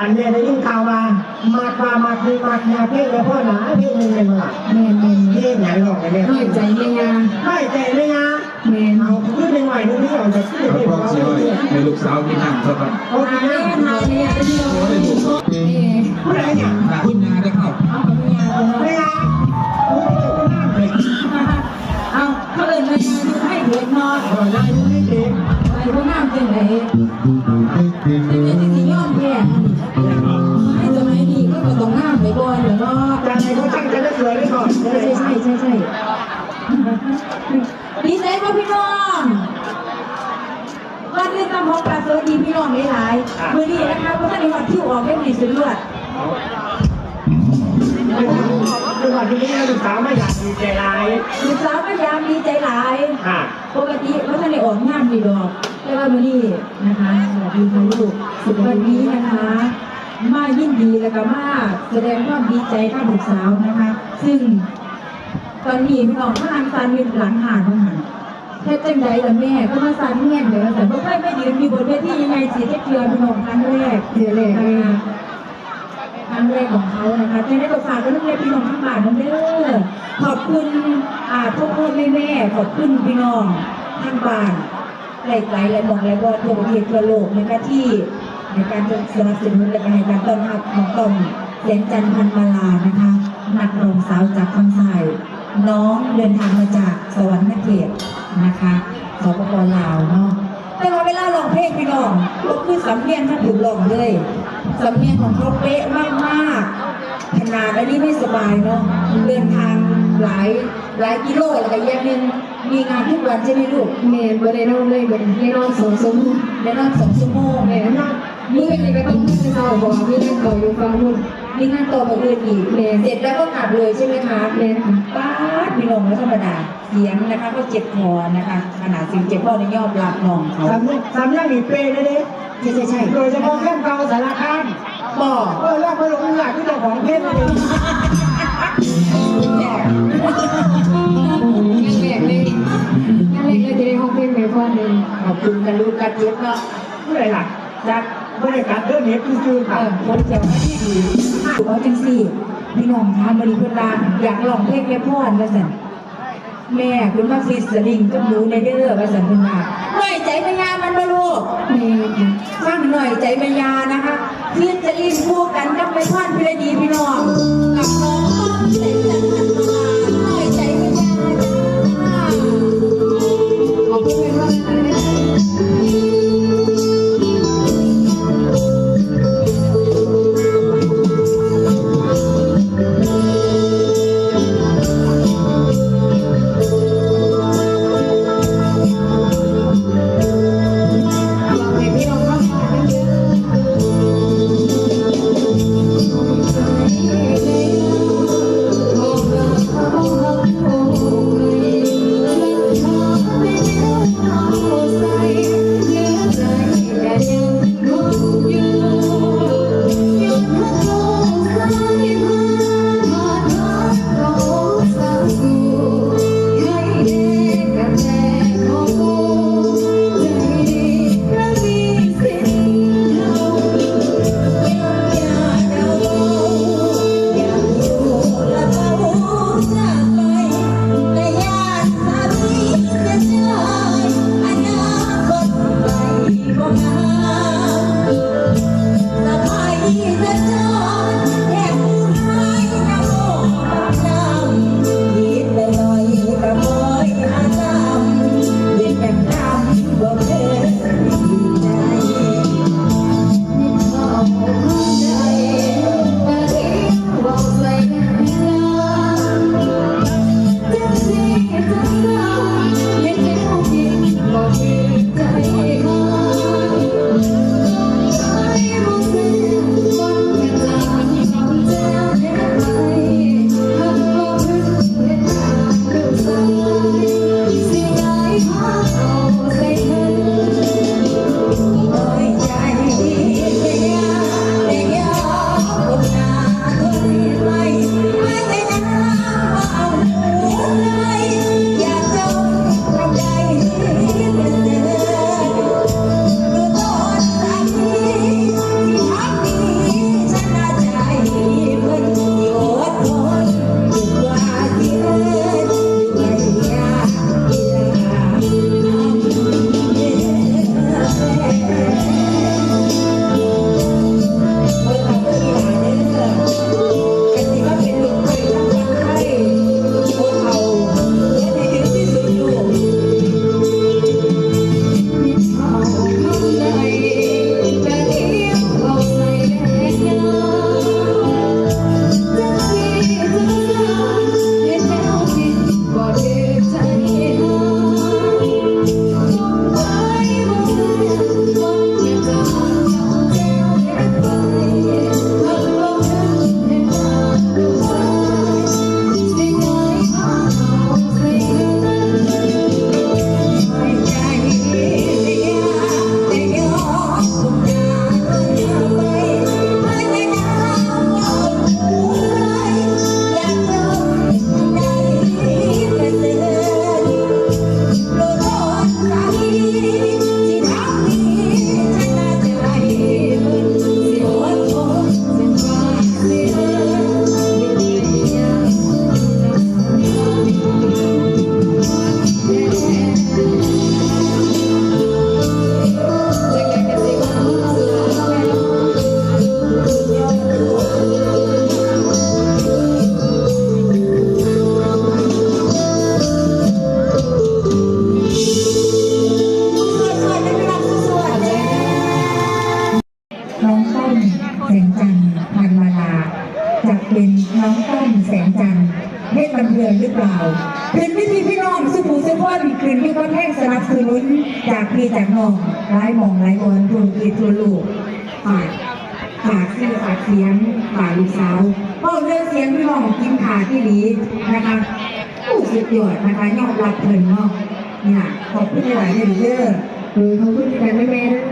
อันเนี้ยได้ยินข่าวมามากมามากคือมากยาเพ่งเลยพ่อหนาเพลงหนึ่งเลยมั้งล่ะแม่นแม่นเพลงไหนหรอกเนี่ยน้อยใจแม่ยาไม่ใจเลยนะแม่นเอาขึ้นในหน่อยนึงที่เราจะขึ้นเขาเพลงพร้อมเราเสียในลูกสาวกินน้ำซะครับโอ้ยแม่นะนมาแม่ที่เราแม่ผู้ใดเนี่ย วันนี้ต้องพบกับสวัสดีพี่น้องหลายๆมือนี้นะคะเพราะท่านในวัดที่ออกไม่มีสุดยอดคือวันที่นี้เราศึกษาไม่อยากดีใจร้ายลูกสาวพยายามดีใจหลายค่ะปกติเพราะท่านในออกงานดีดอกแต่ว่ามือนี้นะคะสวัสดีค่ะลูกสุดวันนี้นะคะ มายินดีแล้วก็มาแสดงความดีใจกับลูกสาวนะคะ ซึ่งตอนนี้พี่น้องพนังซานยืนหลังหาดของหัน แค่จังใดล่ะแม่ก็มาซานเงียเดี๋ยวแต่บ่เคยไม่ยืนมีบนเวทียังไงสิเทเทือพี่น้องครั้งแรกเดือนแรกนะคะครั้งแรกของเขานะคะจะได้ตกฝากกับนักเรียนพี่น้องทั้งบ้านนั่นเด้อขอบคุณอ่าพ่อพ่อแม่แม่ขอบคุณพี่น้องทั้งบ้านไกลๆและมองและว่าทั่วประเทศทั่วโลกนะคะที่ในการสนับสนุนและก็ให้การต้อนรับของต้อมแสงจันทร์พันมาลานะคะนักร้องสาวจากคำไทยน้องเดินทางมาจากสวรรค์เขต นะคะสปปลาวเนาะแต่ว่าเวลาร้องเพลงพี่น้องก็คือสำเนียงท่านถูกร้องเลยสำเนียงของเขาเป๊ะมากๆขนาดอันนี้ไม่สบายเนาะเดินทางหลายหลายกิโลแล้วก็แยกนึงมีงานทุกวันใช่ไหมลูกแม่บ่ได้นอนเลยบ่ได้นอนสองชั่วโมงได้นอนสองชั่วโมงแม่นอนมื้อนี้ก็ต้องตื่นเช้าบ่มีเรื่องต่ออยู่ฟังนู่นมีงานต่อมาอื่นอีกแม่เสร็จแล้วก็กลับเลยใช่ไหมคะแม่ค่ะป้า ดพี่น้องไม่ธรรมดาเสียงนะคะ ก็เจ็บคอนะคะขนาดเสียงเจ็บคอในยอดรับน้องเขาสามเนี่ยสามเนี่ยมีเปย์เลยเด้ใช่ใช่ใช่โดยเฉพาะเครื่องเก่าสารคามบอกเออแล้วไปลงหลักที่เจ้าของเพชรเลยยังแรกเลยยังแรกเลยจะได้ห้องเพลงแม่พ่อหนึงขอบคุณกันลูกกันเจ็บเนาะผู้ใดล่ะจากบริการเรื่องนี้คือๆเอค่ะอคนเจ็บที่ดีถูกเอาจังสี่ พี่น้องคะบริเวณลานอยากลองเพลงแม่พ่อนว่าสันแม่คุณมาฟิสสลิงกับหนูในเด้อว่าสันคุณมาหน่อยใจพยามันมาลูกแม่ค่ะฟังหน่อยใจพยานะคะฟิสสลิงคู่กันกับแม่พ่อนพิรดีพี่น้อง แสงจันทร์พันมาลาจากเป็นน้องต้นแสงจันทร์เพชรลำเรือหรือเปล่าเป็นวิธีพี่น้องสุขุสุขวันคืนที่ก็แท่งสนับสนุนจากพี่จากน้องร้ายมองร้ายบอทุนกีทัวลูกฝากฝากชื่อฝากเสียงฝากลูกสาวเพราเรื่อกเสียงพี่น้องกินขาที่ดีนะคะผู้สุดยอดนะคะยอมรับเพลินเนาะเนี่ยขอบคุณหลายๆเลอเด้อขาพูดกันไม่แม่ด้ว